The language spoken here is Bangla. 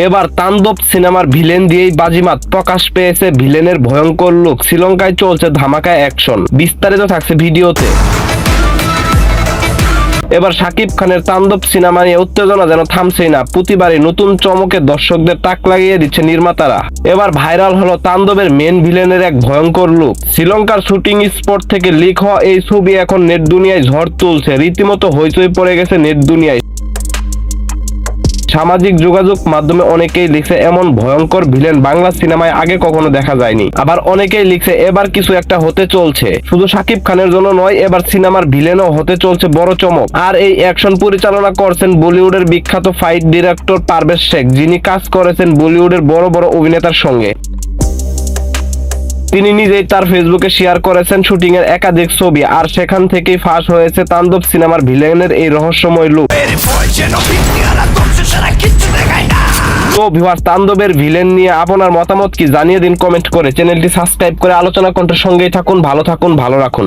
এবার তাণ্ডব সিনেমার ভিলেন দিয়েই বাজিমাত প্রকাশ পেয়েছে ভিলেনের ভয়ঙ্কর লুক। শ্রীলঙ্কায় চলছে ধামাকা অ্যাকশন। বিস্তারিত থাকছে ভিডিওতে। এবার শাকিব খানের তাণ্ডব সিনেমা নিয়ে উত্তেজনা যেন থামছেই না। প্রতিবারই নতুন চমকে দর্শকদের তাক লাগিয়ে দিচ্ছে নির্মাতারা। এবার ভাইরাল হলো তাণ্ডবের মেন ভিলেনের এক ভয়ঙ্কর লুক। শ্রীলঙ্কার শুটিং স্পট থেকে লিক হওয়া এই ছবি এখন নেট দুনিয়ায় ঝড় তুলছে। রীতিমতো হইচই পড়ে গেছে নেট দুনিয়ায়। সামাজিক যোগাযোগ মাধ্যমে অনেকেই লিখছে এমন ভয়ঙ্কর ভিলেন বাংলা সিনেমায় আগে কখনো দেখা যায়নি। আবার অনেকেই লিখছে এবার কিছু একটা হতে চলছে। শুধু শাকিব খানের জন্য নয়, এবার সিনেমার ভিলেনও হতে চলছে বড় চমক। আর এই অ্যাকশন পরিচালনা করছেন বলিউডের বিখ্যাত ফাইট ডিরেক্টর পারভেজ শেখ, যিনি কাজ করেছেন বলিউডের বড় বড় অভিনেতার সঙ্গে। তিনি নিজেই তার ফেসবুকে শেয়ার করেছেন শুটিং এর একাধিক ছবি, আর সেখান থেকেই ফাঁস হয়েছে তাণ্ডব সিনেমার ভিলেনের এই রহস্যময় লুক তো ভিউয়ার তান্দবের ভিলেন নিয়ে আপনার মতামত কি? জানিয়ে দিন কমেন্ট করে। চ্যানেলটি সাবস্ক্রাইব করে আলোচনা কণ্ঠের সঙ্গেই থাকুন, ভালো থাকুন, ভালো রাখুন।